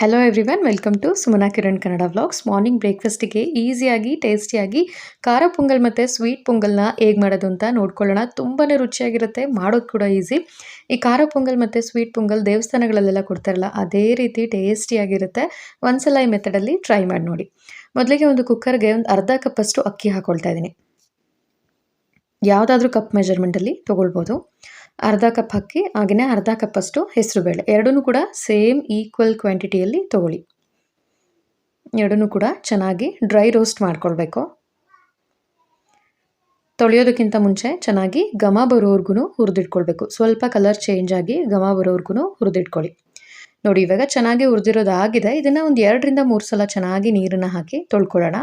Hello everyone welcome to Sumana Kiran Kannada vlogs morning ಬ್ರೇಕ್ಫಾಸ್ಟಿಗೆ ಈಸಿಯಾಗಿ ಟೇಸ್ಟಿಯಾಗಿ ಖಾರ ಪೊಂಗಲ್ ಮತ್ತು ಸ್ವೀಟ್ ಪೊಂಗಲ್ನ ಹೇಗೆ ಮಾಡೋದು ಅಂತ ನೋಡ್ಕೊಳ್ಳೋಣ. ತುಂಬಾ ರುಚಿಯಾಗಿರುತ್ತೆ, ಮಾಡೋದು ಕೂಡ ಈಸಿ ಈ ಖಾರ ಪೊಂಗಲ್ ಮತ್ತು ಸ್ವೀಟ್ ಪೊಂಗಲ್ ದೇವಸ್ಥಾನಗಳಲ್ಲೆಲ್ಲ ಕೊಡ್ತಾರಲ್ಲ, ಅದೇ ರೀತಿ ಟೇಸ್ಟಿಯಾಗಿರುತ್ತೆ ಒಂದ್ಸಲ ಈ ಮೆಥಡಲ್ಲಿ ಟ್ರೈ ಮಾಡಿ ನೋಡಿ. ಮೊದಲಿಗೆ ಒಂದು ಕುಕ್ಕರ್ಗೆ ಒಂದು ಅರ್ಧ ಕಪ್ಪಷ್ಟು ಅಕ್ಕಿ ಹಾಕ್ಕೊಳ್ತಾ ಇದ್ದೀನಿ. ಯಾವುದಾದ್ರೂ ಕಪ್ ಮೆಜರ್ಮೆಂಟಲ್ಲಿ ತೊಗೊಳ್ಬೋದು. ಅರ್ಧ ಕಪ್ ಅಕ್ಕಿ ಹಾಗೆಯೇ ಅರ್ಧ ಕಪ್ಪಷ್ಟು ಹೆಸರುಬೇಳೆ ಎರಡೂ ಕೂಡ ಸೇಮ್ ಈಕ್ವಲ್ ಕ್ವಾಂಟಿಟಿಯಲ್ಲಿ ತೊಗೊಳ್ಳಿ. ಎರಡೂ ಕೂಡ ಚೆನ್ನಾಗಿ ಡ್ರೈ ರೋಸ್ಟ್ ಮಾಡ್ಕೊಳ್ಬೇಕು. ತೊಳೆಯೋದಕ್ಕಿಂತ ಮುಂಚೆ ಚೆನ್ನಾಗಿ ಘಮ ಬರೋವರೆಗೂ ಹುರಿದಿಟ್ಕೊಳ್ಬೇಕು. ಸ್ವಲ್ಪ ಕಲರ್ ಚೇಂಜ್ ಆಗಿ ಘಮ ಬರೋವರೆಗೂ ಹುರಿದಿಟ್ಕೊಳ್ಳಿ ನೋಡಿ, ಇವಾಗ ಚೆನ್ನಾಗಿ ಹುರಿದಿರೋದಾಗಿದೆ. ಇದನ್ನು ಒಂದು ಎರಡರಿಂದ ಮೂರು ಸಲ ಚೆನ್ನಾಗಿ ನೀರನ್ನು ಹಾಕಿ ತೊಳ್ಕೊಳ್ಳೋಣ.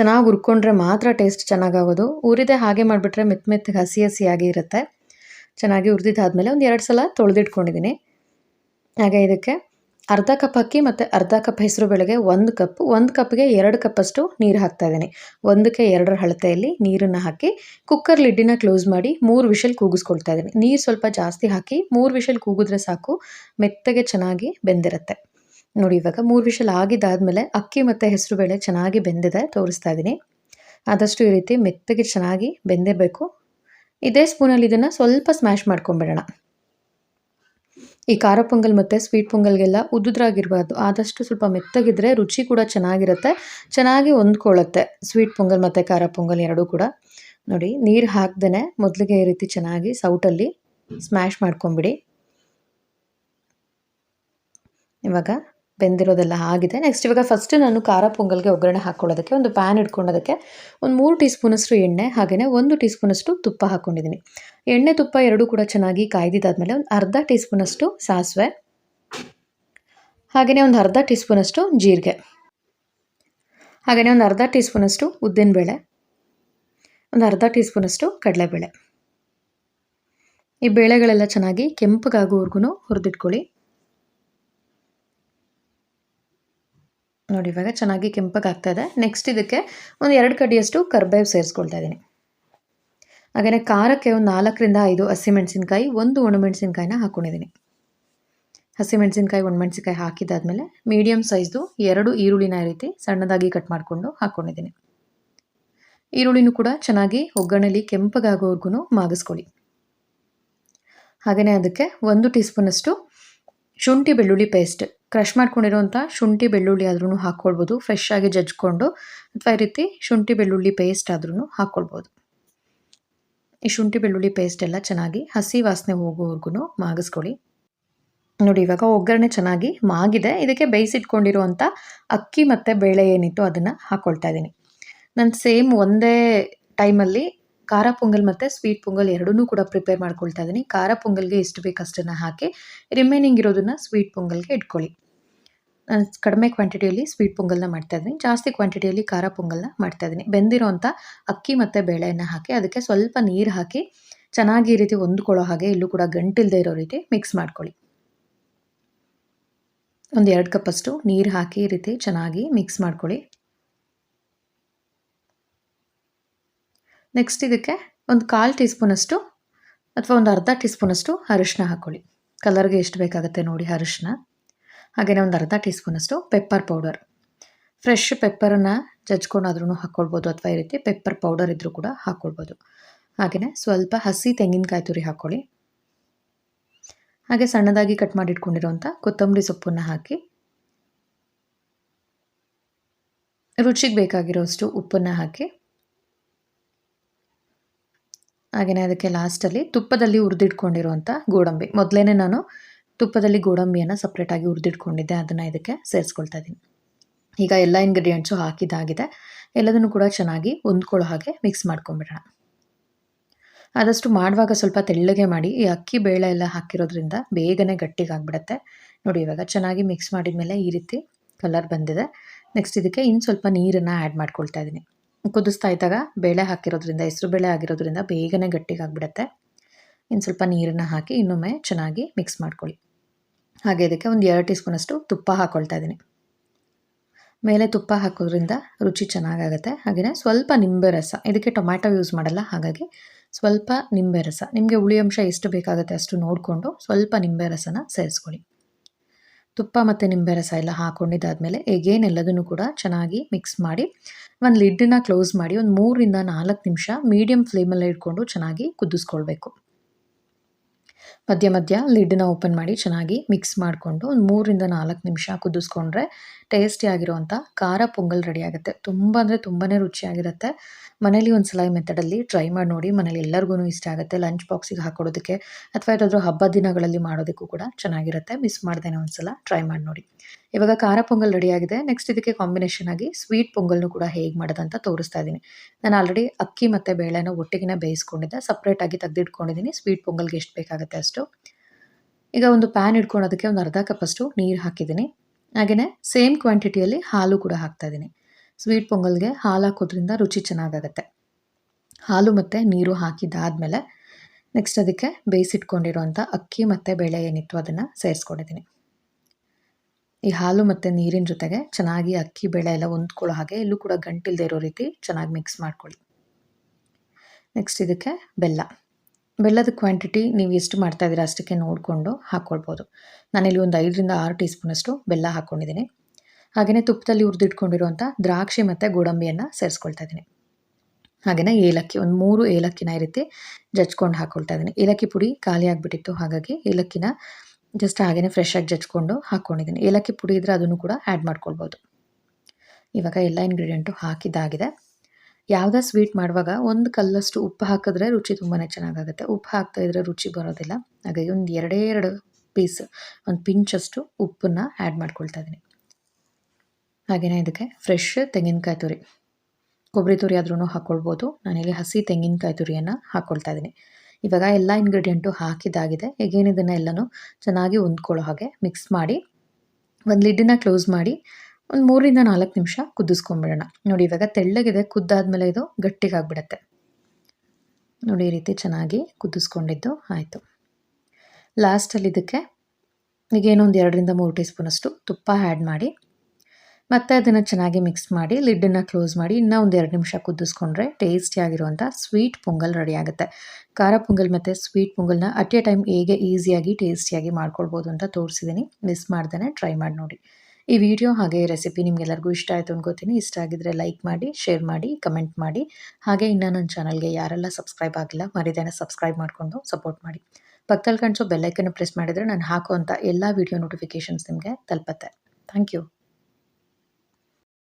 ಚೆನ್ನಾಗಿ ಹುರ್ಕೊಂಡ್ರೆ ಮಾತ್ರ ಟೇಸ್ಟ್ ಚೆನ್ನಾಗಾಗೋದು. ಉರಿದೆ ಹಾಗೆ ಮಾಡಿಬಿಟ್ರೆ ಮೆತ್ತ ಮೆತ್ತಗೆ ಹಸಿ ಹಸಿಯಾಗಿ ಇರುತ್ತೆ. ಚೆನ್ನಾಗಿ ಹುರಿದಿದ್ದಾದಮೇಲೆ ಒಂದು ಎರಡು ಸಲ ತೊಳೆದಿಟ್ಕೊಂಡಿದ್ದೀನಿ ಹಾಗೆ ಇದಕ್ಕೆ ಅರ್ಧ ಕಪ್ ಅಕ್ಕಿ ಮತ್ತು ಅರ್ಧ ಕಪ್ ಹೆಸರು ಬೆಳೆಗೆ ಒಂದು ಕಪ್, ಒಂದು ಕಪ್ಗೆ ಎರಡು ಕಪ್ಪಷ್ಟು ನೀರು ಹಾಕ್ತಾ ಇದ್ದೀನಿ ಒಂದಕ್ಕೆ ಎರಡರ ಅಳತೆಯಲ್ಲಿ ನೀರನ್ನು ಹಾಕಿ ಕುಕ್ಕರ್ ಲಿಡ್ಡಿನ ಕ್ಲೋಸ್ ಮಾಡಿ ಮೂರು ವಿಷಲ್ ಕೂಗಿಸ್ಕೊಳ್ತಾ ಇದ್ದೀನಿ ನೀರು ಸ್ವಲ್ಪ ಜಾಸ್ತಿ ಹಾಕಿ ಮೂರು ವಿಷಲ್ ಕೂಗಿದ್ರೆ ಸಾಕು, ಮೆತ್ತಗೆ ಚೆನ್ನಾಗಿ ಬೆಂದಿರುತ್ತೆ. ನೋಡಿ, ಇವಾಗ ಮೂರು ವಿಷಲ್ ಆಗಿದ್ದಾದಮೇಲೆ ಅಕ್ಕಿ ಮತ್ತು ಹೆಸರು ಬೇಳೆ ಚೆನ್ನಾಗಿ ಬೆಂದಿದೆ, ತೋರಿಸ್ತಾ ಇದ್ದೀನಿ ಆದಷ್ಟು ಈ ರೀತಿ ಮೆತ್ತಗೆ ಚೆನ್ನಾಗಿ ಬೆಂದಿರಬೇಕು. ಇದೇ ಸ್ಪೂನಲ್ಲಿ ಇದನ್ನು ಸ್ವಲ್ಪ ಸ್ಮ್ಯಾಶ್ ಮಾಡ್ಕೊಂಬಿಡೋಣ. ಈ ಖಾರ ಪೊಂಗಲ್ ಮತ್ತು ಸ್ವೀಟ್ ಪೊಂಗಲ್ಗೆಲ್ಲ ಉದ್ದುದ್ರಾಗಿರಬಾರ್ದು ಆದಷ್ಟು ಸ್ವಲ್ಪ ಮೆತ್ತಗಿದ್ರೆ ರುಚಿ ಕೂಡ ಚೆನ್ನಾಗಿರುತ್ತೆ, ಚೆನ್ನಾಗಿ ಹೊಂದ್ಕೊಳ್ಳುತ್ತೆ ಸ್ವೀಟ್ ಪೊಂಗಲ್ ಮತ್ತು ಖಾರ ಪೊಂಗಲ್ ಎರಡೂ ಕೂಡ. ನೋಡಿ, ನೀರು ಹಾಕ್ದೇ ಮೊದಲಿಗೆ ಈ ರೀತಿ ಚೆನ್ನಾಗಿ ಸೌಟಲ್ಲಿ ಸ್ಮ್ಯಾಶ್ ಮಾಡ್ಕೊಂಬಿಡಿ. ಇವಾಗ ಬೆಂದಿರೋದೆಲ್ಲ ಆಗಿದೆ. ನೆಕ್ಸ್ಟ್ ಇವಾಗ ಫಸ್ಟ್ ನಾನು ಖಾರ ಪೊಂಗಲ್ಗೆ ಒಗ್ಗರಣೆ ಹಾಕ್ಕೊಳ್ಳೋದಕ್ಕೆ ಒಂದು ಪ್ಯಾನ್ ಇಟ್ಕೊಳ್ಳೋದಕ್ಕೆ ಒಂದು ಮೂರು ಟೀ ಸ್ಪೂನಷ್ಟು ಎಣ್ಣೆ ಹಾಗೆಯೇ ಒಂದು ಟೀ ಸ್ಪೂನಷ್ಟು ತುಪ್ಪ ಹಾಕ್ಕೊಂಡಿದ್ದೀನಿ ಎಣ್ಣೆ, ತುಪ್ಪ ಎರಡೂ ಕೂಡ ಚೆನ್ನಾಗಿ ಕಾಯ್ದಿದ್ದಾದಮೇಲೆ ಒಂದು ಅರ್ಧ ಟೀ ಸ್ಪೂನಷ್ಟು ಸಾಸಿವೆ ಹಾಗೆಯೇ ಒಂದು ಅರ್ಧ ಟೀ ಸ್ಪೂನಷ್ಟು ಜೀರಿಗೆ ಹಾಗೆಯೇ ಒಂದು ಅರ್ಧ ಟೀ ಸ್ಪೂನಷ್ಟು ಉದ್ದಿನಬೇಳೆ, ಒಂದು ಅರ್ಧ ಟೀ ಸ್ಪೂನಷ್ಟು ಕಡಲೆಬೇಳೆ. ಈ ಬೇಳೆಗಳೆಲ್ಲ ಚೆನ್ನಾಗಿ ಕೆಂಪಗಾಗುವವರೆಗೂ ಹುರಿದಿಟ್ಕೊಳ್ಳಿ. ನೋಡಿ, ಇವಾಗ ಚೆನ್ನಾಗಿ ಕೆಂಪಗಾಗ್ತಾ ಇದೆ ನೆಕ್ಸ್ಟ್ ಇದಕ್ಕೆ ಒಂದು ಎರಡು ಕಡಿಯಷ್ಟು ಕರ್ಬೇವು ಸೇರಿಸ್ಕೊಳ್ತಾ ಇದ್ದೀನಿ. ಹಾಗೆಯೇ ಖಾರಕ್ಕೆ ಒಂದು ನಾಲ್ಕರಿಂದ ಐದು ಹಸಿಮೆಣಸಿನ್ಕಾಯಿ, ಒಂದು ಒಣಮೆಣಸಿನ್ಕಾಯಿನ ಹಾಕ್ಕೊಂಡಿದ್ದೀನಿ. ಹಸಿಮೆಣಸಿನ್ಕಾಯಿ, ಒಣಮೆಣಸಿನ್ಕಾಯಿ ಹಾಕಿದಾದ್ಮೇಲೆ ಮೀಡಿಯಮ್ ಸೈಜ್ದು ಎರಡು ಈರುಳ್ಳಿನ ರೀತಿ ಸಣ್ಣದಾಗಿ ಕಟ್ ಮಾಡಿಕೊಂಡು ಹಾಕ್ಕೊಂಡಿದ್ದೀನಿ. ಈರುಳ್ಳಿನೂ ಕೂಡ ಚೆನ್ನಾಗಿ ಒಗ್ಗರಣೆಲಿ ಕೆಂಪಗಾಗೋವರೆಗೂ ಮಾಗಿಸ್ಕೊಳ್ಳಿ. ಹಾಗೆಯೇ ಅದಕ್ಕೆ ಒಂದು ಟೀ ಸ್ಪೂನಷ್ಟು ಶುಂಠಿ ಬೆಳ್ಳುಳ್ಳಿ ಪೇಸ್ಟ್ ಕ್ರಶ್ ಮಾಡ್ಕೊಂಡಿರುವಂಥ ಶುಂಠಿ ಬೆಳ್ಳುಳ್ಳಿ ಆದ್ರೂ ಹಾಕ್ಕೊಳ್ಬೋದು ಫ್ರೆಶ್ ಆಗಿ ಜಜ್ಕೊಂಡು ಅಥವಾ ಈ ರೀತಿ ಶುಂಠಿ ಬೆಳ್ಳುಳ್ಳಿ ಪೇಸ್ಟ್ ಆದ್ರೂ ಹಾಕ್ಕೊಳ್ಬೋದು ಈ ಶುಂಠಿ ಬೆಳ್ಳುಳ್ಳಿ ಪೇಸ್ಟ್ ಎಲ್ಲ ಚೆನ್ನಾಗಿ ಹಸಿ ವಾಸನೆ ಹೋಗೋವರೆಗೂ ಮಾಗಿಸ್ಕೊಳ್ಳಿ. ನೋಡಿ, ಇವಾಗ ಒಗ್ಗರಣೆ ಚೆನ್ನಾಗಿ ಮಾಗಿದೆ. ಇದಕ್ಕೆ ಬೇಯಿಸಿಟ್ಕೊಂಡಿರುವಂಥ ಅಕ್ಕಿ ಮತ್ತು ಬೇಳೆ ಏನಿತ್ತು ಅದನ್ನು ಹಾಕ್ಕೊಳ್ತಾ ಇದ್ದೀನಿ. ನಾನು ಸೇಮ್ ಒಂದೇ ಟೈಮಲ್ಲಿ ಖಾರ ಪೊಂಗಲ್ ಮತ್ತು ಸ್ವೀಟ್ ಪೊಂಗಲ್ ಎರಡನ್ನೂ ಕೂಡ ಪ್ರಿಪೇರ್ ಮಾಡ್ಕೊಳ್ತಾ ಇದ್ದೀನಿ ಖಾರ ಪೊಂಗಲ್ಗೆ ಎಷ್ಟು ಬೇಕು ಅಷ್ಟನ್ನು ಹಾಕಿ ರಿಮೈನಿಂಗ್ ಇರೋದನ್ನು ಸ್ವೀಟ್ ಪೊಂಗಲ್ಗೆ ಇಟ್ಕೊಳ್ಳಿ. ನಾನು ಕಡಿಮೆ ಕ್ವಾಂಟಿಟಿಯಲ್ಲಿ ಸ್ವೀಟ್ ಪೊಂಗಲ್ನ ಮಾಡ್ತಾಯಿದ್ದೀನಿ ಜಾಸ್ತಿ ಕ್ವಾಂಟಿಟಿಯಲ್ಲಿ ಖಾರ ಪೊಂಗಲ್ನ ಮಾಡ್ತಾಯಿದ್ದೀನಿ ಬೆಂದಿರೋಂಥ ಅಕ್ಕಿ ಮತ್ತು ಬೇಳೆಯನ್ನು ಹಾಕಿ, ಅದಕ್ಕೆ ಸ್ವಲ್ಪ ನೀರು ಹಾಕಿ, ಚೆನ್ನಾಗಿ ಈ ರೀತಿ ಹೊಂದ್ಕೊಳ್ಳೋ ಹಾಗೆ ಇಲ್ಲೂ ಕೂಡ ಗಂಟಿಲ್ಲದೆ ಇರೋ ರೀತಿ ಮಿಕ್ಸ್ ಮಾಡ್ಕೊಳ್ಳಿ. ಒಂದು ಎರಡು ಕಪ್ಪಷ್ಟು ನೀರು ಹಾಕಿ ಈ ರೀತಿ ಚೆನ್ನಾಗಿ ಮಿಕ್ಸ್ ಮಾಡ್ಕೊಳ್ಳಿ. ನೆಕ್ಸ್ಟ್ ಇದಕ್ಕೆ ಒಂದು ಕಾಲು ಟೀ ಸ್ಪೂನಷ್ಟು ಅಥವಾ ಒಂದು ಅರ್ಧ ಟೀ ಸ್ಪೂನಷ್ಟು ಅರಿಶಿನ ಹಾಕ್ಕೊಳ್ಳಿ ಕಲರ್ಗೆ ಎಷ್ಟು ಬೇಕಾಗುತ್ತೆ ನೋಡಿ ಅರಿಶಿನ ಹಾಗೆಯೇ ಒಂದು ಅರ್ಧ ಟೀ ಸ್ಪೂನಷ್ಟು ಪೆಪ್ಪರ್ ಪೌಡರ್ ಫ್ರೆಶ್ ಪೆಪ್ಪರನ್ನು ಜಜ್ಕೊಂಡಾದ್ರೂ ಹಾಕ್ಕೊಳ್ಬೋದು ಅಥವಾ ಈ ರೀತಿ ಪೆಪ್ಪರ್ ಪೌಡರ್ ಇದ್ದರೂ ಕೂಡ ಹಾಕ್ಕೊಳ್ಬೋದು ಹಾಗೆಯೇ ಸ್ವಲ್ಪ ಹಸಿ ತೆಂಗಿನಕಾಯಿ ತುರಿ ಹಾಕ್ಕೊಳ್ಳಿ ಹಾಗೆ ಸಣ್ಣದಾಗಿ ಕಟ್ ಮಾಡಿಟ್ಕೊಂಡಿರೋಂಥ ಕೊತ್ತಂಬರಿ ಸೊಪ್ಪನ್ನು ಹಾಕಿ. ರುಚಿಗೆ ಬೇಕಾಗಿರೋಷ್ಟು ಉಪ್ಪನ್ನು ಹಾಕಿ. ಹಾಗೆಯೇ ಅದಕ್ಕೆ ಲಾಸ್ಟಲ್ಲಿ ತುಪ್ಪದಲ್ಲಿ ಹುರಿದಿಟ್ಕೊಂಡಿರುವಂಥ ಗೋಡಂಬಿ. ಮೊದಲೇ ನಾನು ತುಪ್ಪದಲ್ಲಿ ಗೋಡಂಬಿಯನ್ನು ಸಪ್ರೇಟಾಗಿ ಹುರಿದಿಟ್ಕೊಂಡಿದ್ದೆ, ಅದನ್ನು ಇದಕ್ಕೆ ಸೇರಿಸ್ಕೊಳ್ತಾ ಇದ್ದೀನಿ. ಈಗ ಎಲ್ಲ ಇಂಗ್ರೀಡಿಯೆಂಟ್ಸು ಹಾಕಿದ್ದಾಗಿದೆ. ಎಲ್ಲದನ್ನು ಕೂಡ ಚೆನ್ನಾಗಿ ಹೊಂದ್ಕೊಳ್ಳೋ ಹಾಗೆ ಮಿಕ್ಸ್ ಮಾಡ್ಕೊಂಬಿಡೋಣ ಆದಷ್ಟು ಮಾಡುವಾಗ ಸ್ವಲ್ಪ ತೆಳ್ಳಗೆ ಮಾಡಿ, ಈ ಅಕ್ಕಿ ಬೇಳೆ ಎಲ್ಲ ಹಾಕಿರೋದ್ರಿಂದ ಬೇಗನೆ ಗಟ್ಟಿಗಾಗ್ಬಿಡುತ್ತೆ. ನೋಡಿ, ಇವಾಗ ಚೆನ್ನಾಗಿ ಮಿಕ್ಸ್ ಮಾಡಿದ ಮೇಲೆ ಈ ರೀತಿ ಕಲರ್ ಬಂದಿದೆ. ನೆಕ್ಸ್ಟ್ ಇದಕ್ಕೆ ಇನ್ನು ಸ್ವಲ್ಪ ನೀರನ್ನು ಆ್ಯಡ್ ಮಾಡ್ಕೊಳ್ತಾ ಇದ್ದೀನಿ. ಕುದಿಸ್ತಾ ಇದ್ದಾಗ ಬೇಳೆ ಹಾಕಿರೋದ್ರಿಂದ, ಹೆಸರು ಬೇಳೆ ಆಗಿರೋದ್ರಿಂದ ಬೇಗನೆ ಗಟ್ಟಿಗಾಗ್ಬಿಡುತ್ತೆ. ಇನ್ನು ಸ್ವಲ್ಪ ನೀರನ್ನು ಹಾಕಿ ಇನ್ನೊಮ್ಮೆ ಚೆನ್ನಾಗಿ ಮಿಕ್ಸ್ ಮಾಡ್ಕೊಳ್ಳಿ. ಹಾಗೆ ಇದಕ್ಕೆ ಒಂದು ಎರಡು ಟೀ ಸ್ಪೂನಷ್ಟು ತುಪ್ಪ ಹಾಕ್ಕೊಳ್ತಾ ಇದ್ದೀನಿ. ಮೇಲೆ ತುಪ್ಪ ಹಾಕೋದ್ರಿಂದ ರುಚಿ ಚೆನ್ನಾಗಾಗುತ್ತೆ. ಹಾಗೆಯೇ ಸ್ವಲ್ಪ ನಿಂಬೆ ರಸ, ಇದಕ್ಕೆ ಟೊಮ್ಯಾಟೊ ಯೂಸ್ ಮಾಡಲ್ಲ, ಹಾಗಾಗಿ ಸ್ವಲ್ಪ ನಿಂಬೆ ರಸ. ನಿಮಗೆ ಹುಳಿ ಅಂಶ ಎಷ್ಟು ಬೇಕಾಗುತ್ತೆ ಅಷ್ಟು ನೋಡಿಕೊಂಡು ಸ್ವಲ್ಪ ನಿಂಬೆ ರಸನ ಸೇರಿಸ್ಕೊಳ್ಳಿ. ತುಪ್ಪ ಮತ್ತು ನಿಂಬೆ ರಸ ಎಲ್ಲ ಹಾಕ್ಕೊಂಡಿದ್ದಾದಮೇಲೆ ಎಗೇನ್ ಎಲ್ಲದನ್ನು ಕೂಡ ಚೆನ್ನಾಗಿ ಮಿಕ್ಸ್ ಮಾಡಿ ಒಂದು ಲಿಡ್ಡನ್ನ ಕ್ಲೋಸ್ ಮಾಡಿ ಒಂದು ಮೂರಿಂದ ನಾಲ್ಕು ನಿಮಿಷ ಮೀಡಿಯಮ್ ಫ್ಲೇಮಲ್ಲಿ ಇಟ್ಕೊಂಡು ಚೆನ್ನಾಗಿ ಕುದಿಸ್ಕೊಳ್ಬೇಕು. ಮಧ್ಯ ಮಧ್ಯ ಲಿಡ್ಡನ್ನ ಓಪನ್ ಮಾಡಿ ಚೆನ್ನಾಗಿ ಮಿಕ್ಸ್ ಮಾಡಿಕೊಂಡು ಒಂದು ಮೂರಿಂದ ನಾಲ್ಕು ನಿಮಿಷ ಕುದಿಸ್ಕೊಂಡ್ರೆ ಟೇಸ್ಟಿ ಆಗಿರುವಂಥ ಖಾರ ಪೊಂಗಲ್ ರೆಡಿ ಆಗುತ್ತೆ. ತುಂಬ ಅಂದರೆ ತುಂಬಾ ರುಚಿಯಾಗಿರುತ್ತೆ. ಮನೇಲಿ ಒಂದು ಸಲ ಈ ಮೆಥಡಲ್ಲಿ ಟ್ರೈ ಮಾಡಿ ನೋಡಿ, ಮನೇಲಿ ಎಲ್ಲರಿಗೂ ಇಷ್ಟ ಆಗುತ್ತೆ. ಲಂಚ್ ಬಾಕ್ಸಿಗೆ ಹಾಕೊಡೋದಕ್ಕೆ ಅಥವಾ ಯಾವುದಾದ್ರೂ ಹಬ್ಬ ದಿನಗಳಲ್ಲಿ ಮಾಡೋದಕ್ಕೂ ಕೂಡ ಚೆನ್ನಾಗಿರುತ್ತೆ. ಮಿಸ್ ಮಾಡ್ದೇನೆ ಒಂದು ಸಲ ಟ್ರೈ ಮಾಡಿ ನೋಡಿ. ಇವಾಗ ಖಾರ ಪೊಂಗಲ್ ರೆಡಿ ಆಗಿದೆ. ನೆಕ್ಸ್ಟ್ ಇದಕ್ಕೆ ಕಾಂಬಿನೇಷನ್ ಆಗಿ ಸ್ವೀಟ್ ಪೊಂಗಲ್ನು ಕೂಡ ಹೇಗೆ ಮಾಡೋದಂತ ತೋರಿಸ್ತಾ ಇದ್ದೀನಿ. ನಾನು ಆಲ್ರೆಡಿ ಅಕ್ಕಿ ಮತ್ತು ಬೇಳೆನ ಒಟ್ಟಿಗೆ ಬೇಯಿಸ್ಕೊಂಡಿದ್ದೆ. ಸಪ್ರೇಟಾಗಿ ತೆಗೆದಿಟ್ಕೊಂಡಿದ್ದೀನಿ. ಸ್ವೀಟ್ ಪೊಂಗಲ್ಗೆ ಎಷ್ಟು ಬೇಕಾಗುತ್ತೆ ಅಷ್ಟು. ಈಗ ಒಂದು ಪ್ಯಾನ್ ಇಟ್ಕೊಳೋದಕ್ಕೆ ಒಂದು ಅರ್ಧ ಕಪ್ಪಷ್ಟು ನೀರು ಹಾಕಿದ್ದೀನಿ. ಹಾಗೆಯೇ ಸೇಮ್ ಕ್ವಾಂಟಿಟಿಯಲ್ಲಿ ಹಾಲು ಕೂಡ ಹಾಕ್ತಾ ಇದ್ದೀನಿ. ಸ್ವೀಟ್ ಪೊಂಗಲ್ಗೆ ಹಾಲು ಹಾಕೋದ್ರಿಂದ ರುಚಿ ಚೆನ್ನಾಗಾಗತ್ತೆ. ಹಾಲು ಮತ್ತು ನೀರು ಹಾಕಿದ್ದಾದಮೇಲೆ ನೆಕ್ಸ್ಟ್ ಅದಕ್ಕೆ ಬೇಯಿಸಿಟ್ಕೊಂಡಿರುವಂಥ ಅಕ್ಕಿ ಮತ್ತು ಬೇಳೆ ಏನಿತ್ತು ಅದನ್ನು ಸೇರಿಸ್ಕೊಂಡಿದ್ದೀನಿ. ಈ ಹಾಲು ಮತ್ತು ನೀರಿನ ಜೊತೆಗೆ ಚೆನ್ನಾಗಿ ಅಕ್ಕಿ, ಬೇಳೆ ಎಲ್ಲ ಹೊಂದ್ಕೊಳ್ಳೋ ಹಾಗೆ ಇಲ್ಲೂ ಕೂಡ ಗಂಟಿಲ್ದೇ ಇರೋ ರೀತಿ ಚೆನ್ನಾಗಿ ಮಿಕ್ಸ್ ಮಾಡ್ಕೊಳ್ಳಿ. ನೆಕ್ಸ್ಟ್ ಇದಕ್ಕೆ ಬೆಲ್ಲ. ಬೆಲ್ಲದ ಕ್ವಾಂಟಿಟಿ ನೀವು ಎಷ್ಟು ಮಾಡ್ತಾ ಇದ್ದೀರಾ ಅಷ್ಟಕ್ಕೆ ನೋಡಿಕೊಂಡು ಹಾಕ್ಕೊಳ್ಬೋದು ನಾನಿಲ್ಲಿ ಒಂದು ಐದರಿಂದ ಆರು ಟೀ ಸ್ಪೂನಷ್ಟು ಬೆಲ್ಲ ಹಾಕ್ಕೊಂಡಿದ್ದೀನಿ ಹಾಗೆಯೇ ತುಪ್ಪದಲ್ಲಿ ಹುರಿದಿಟ್ಕೊಂಡಿರುವಂಥ ದ್ರಾಕ್ಷಿ ಮತ್ತು ಗೋಡಂಬಿಯನ್ನು ಸೇರಿಸ್ಕೊಳ್ತಾ ಇದ್ದೀನಿ. ಹಾಗೆಯೇ ಏಲಕ್ಕಿ, ಒಂದು ಮೂರು ಏಲಕ್ಕಿನ ಈ ರೀತಿ ಜಜ್ಕೊಂಡು ಹಾಕ್ಕೊಳ್ತಾ ಇದ್ದೀನಿ. ಏಲಕ್ಕಿ ಪುಡಿ ಖಾಲಿ ಆಗಿಬಿಟ್ಟಿತ್ತು, ಹಾಗಾಗಿ ಏಲಕ್ಕಿನ ಜಸ್ಟ್ ಹಾಗೆಯೇ ಆಗಿ ಜಜ್ಕೊಂಡು ಹಾಕ್ಕೊಂಡಿದ್ದೀನಿ ಏಲಕ್ಕಿ ಪುಡಿ ಇದ್ದರೆ ಅದನ್ನು ಕೂಡ ಆ್ಯಡ್ ಮಾಡ್ಕೊಳ್ಬೋದು. ಇವಾಗ ಎಲ್ಲ ಇಂಗ್ರೀಡಿಯೆಂಟು ಹಾಕಿದ್ದಾಗಿದೆ. ಯಾವುದೇ ಸ್ವೀಟ್ ಮಾಡುವಾಗ ಒಂದು ಕಲ್ಲಷ್ಟು ಉಪ್ಪು ಹಾಕಿದ್ರೆ ರುಚಿ ತುಂಬಾ ಚೆನ್ನಾಗಾಗುತ್ತೆ. ಉಪ್ಪು ಹಾಕ್ತಾ ಇದ್ರೆ ರುಚಿ ಬರೋದಿಲ್ಲ. ಹಾಗಾಗಿ ಒಂದು ಎರಡೇ ಎರಡು ಪೀಸ್ ಒಂದು ಪಿಂಚಷ್ಟು ಉಪ್ಪನ್ನು ಆ್ಯಡ್ ಮಾಡ್ಕೊಳ್ತಾ ಇದ್ದೀನಿ. ಹಾಗೆಯೇ ಇದಕ್ಕೆ ಫ್ರೆಶ್ ತೆಂಗಿನಕಾಯಿ ತುರಿ. ಕೊಬ್ಬರಿ ತುರಿ ಆದ್ರೂ ಹಾಕ್ಕೊಳ್ಬೋದು ನಾನಿಲ್ಲಿ ಹಸಿ ತೆಂಗಿನಕಾಯಿ ತುರಿಯನ್ನು ಹಾಕ್ಕೊಳ್ತಾ ಇದ್ದೀನಿ. ಇವಾಗ ಎಲ್ಲ ಇಂಗ್ರೀಡಿಯೆಂಟು ಹಾಕಿದ್ದಾಗಿದೆ. ಈಗೇನು ಇದನ್ನು ಎಲ್ಲನೂ ಚೆನ್ನಾಗಿ ಹೊಂದ್ಕೊಳ್ಳೋ ಹಾಗೆ ಮಿಕ್ಸ್ ಮಾಡಿ ಒಂದು ಲಿಡ್ಡನ್ನ ಕ್ಲೋಸ್ ಮಾಡಿ ಒಂದು ಮೂರಿಂದ ನಾಲ್ಕು ನಿಮಿಷ ಕುದಿಸ್ಕೊಂಬಿಡೋಣ ನೋಡಿ, ಇವಾಗ ತೆಳ್ಳಗಿದೆ, ಕುದ್ದಾದ್ಮೇಲೆ ಇದು ಗಟ್ಟಿಗಾಗ್ಬಿಡತ್ತೆ. ನೋಡಿ, ಈ ರೀತಿ ಚೆನ್ನಾಗಿ ಕುದಿಸ್ಕೊಂಡಿದ್ದು ಆಯಿತು. ಲಾಸ್ಟಲ್ಲಿ ಇದಕ್ಕೆ ಈಗೇನೋ ಒಂದು ಎರಡರಿಂದ ಮೂರು ಟೀ ಸ್ಪೂನಷ್ಟು ತುಪ್ಪ ಆ್ಯಡ್ ಮಾಡಿ, ಮತ್ತೆ ಅದನ್ನು ಚೆನ್ನಾಗಿ ಮಿಕ್ಸ್ ಮಾಡಿ ಲಿಡ್ಡನ್ನು ಕ್ಲೋಸ್ ಮಾಡಿ, ಇನ್ನೂ ಒಂದು ಎರಡು ನಿಮಿಷ ಕುದಿಸ್ಕೊಂಡ್ರೆ ಟೇಸ್ಟಿಯಾಗಿರುವಂಥ ಸ್ವೀಟ್ ಪೊಂಗಲ್ ರೆಡಿ ಆಗುತ್ತೆ. ಖಾರ ಪೊಂಗಲ್ ಮತ್ತು ಸ್ವೀಟ್ ಪೊಂಗಲ್ನ ಅಟ್ ಎ ಟೈಮ್ ಹೇಗೆ ಈಸಿಯಾಗಿ ಟೇಸ್ಟಿಯಾಗಿ ಮಾಡ್ಕೊಳ್ಬೋದು ಅಂತ ತೋರಿಸಿದ್ದೀನಿ ಮಿಸ್ ಮಾಡ್ದೇ ಟ್ರೈ ಮಾಡಿ ನೋಡಿ. ಈ ವಿಡಿಯೋ ಹಾಗೆ ರೆಸಿಪಿ ನಿಮಗೆಲ್ಲರಿಗೂ ಇಷ್ಟ ಆಯಿತು ಅನ್ಕೋತೀನಿ. ಇಷ್ಟ ಆಗಿದ್ರೆ ಲೈಕ್ ಮಾಡಿ, ಶೇರ್ ಮಾಡಿ, ಕಮೆಂಟ್ ಮಾಡಿ. ಹಾಗೆ ಇನ್ನು ನನ್ನ ಚಾನಲ್ಗೆ ಯಾರೆಲ್ಲ ಸಬ್ಸ್ಕ್ರೈಬ್ ಆಗಿಲ್ಲ, ಮರಿದೇನೆ ಸಬ್ಸ್ಕ್ರೈಬ್ ಮಾಡಿಕೊಂಡು ಸಪೋರ್ಟ್ ಮಾಡಿ. ಪಕ್ಕದಲ್ಲಿ ಕಾಣಿಸೋ ಬೆಲ್ಲೈಕನ್ನು ಪ್ರೆಸ್ ಮಾಡಿದರೆ ನಾನು ಹಾಕುವಂಥ ಎಲ್ಲ ವಿಡಿಯೋ ನೋಟಿಫಿಕೇಷನ್ಸ್ ನಿಮಗೆ ತಲುಪತ್ತೆ. Thank you.